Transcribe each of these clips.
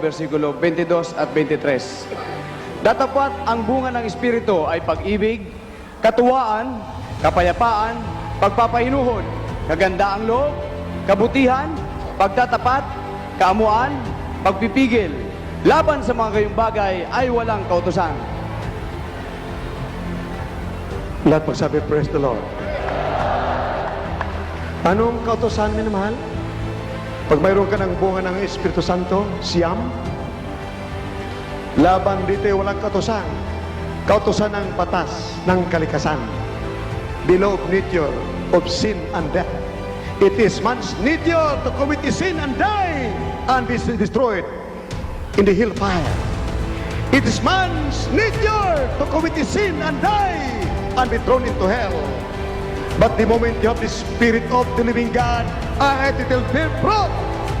versikulo 22 at 23. Datapat ang bunga ng Espiritu ay pag-ibig, katuwaan, kapayapaan, pagpapahinuhod, kagandaang loob, kabutihan, pagtatapat, kaamuan, pagpipigil. Laban sa mga gayong bagay ay walang kautusan. Lahat magsabi, praise the Lord. Anong kautosan minamahal? Pag mayroon ka ng bunga ng Espiritu Santo, siyam, laban dito walang kautosan. Kautosan ng batas ng kalikasan. Below nature of sin and death. It is man's nature to commit sin and die and be destroyed in the hellfire. It is man's nature to commit sin and die and be thrown into hell. But the moment you have the Spirit of the living God, ang it will bear fruit.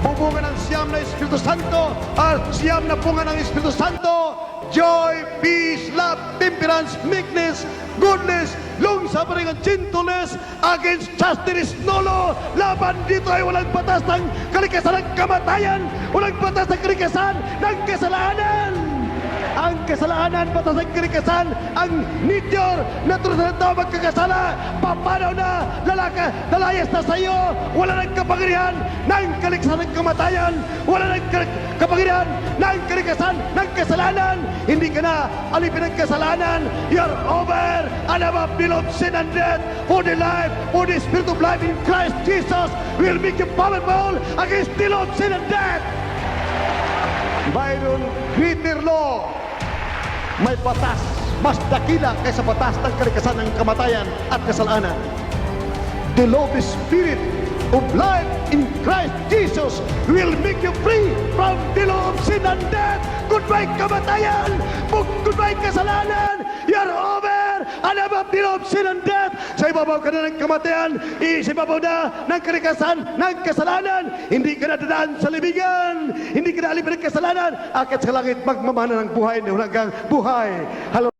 Bubunga ng siyam na Espiritu Santo, at siyam na bunga ng Espiritu Santo, joy, peace, love, temperance, meekness, goodness, long-suffering, and gentleness, against there is no law. Laban dito ay walang batas ng kalikasan ng kamatayan, walang batas ng kalikasan ng kasalanan ang kasalanan batas ng kalikasan ang nature na tulad ng tao magkakasala. Papanaw na lalaka lalayas na sa iyo? Wala nang kapangyarihan ng kalikasan ng kamatayan. Wala ka- kapangyarihan ng kalikasan ng kasalanan. Hindi ka na alipin ng kasalanan. You're over. And above below sin and death for the life for the spirit of life in Christ Jesus. Will make you powerful against below sin and death. Mayroon greater law may batas mas dakila kaysa batas ng kalikasan ng kamatayan at kasalanan. The law of the Spirit of life in Christ Jesus will make you free from the law of sin and death. Goodbye kamatayan! Goodbye kasalanan! You're over and above the law of sin and death. Sa ibabaw ka na ng kamatayan, sa ibabaw na ng kalikasan, ng kasalanan. Hindi ka na dadaan sa libingan. Hindi ka na alipin ng kasalanan. Akit sa langit, magmamana ng buhay na hanggang buhay. Halo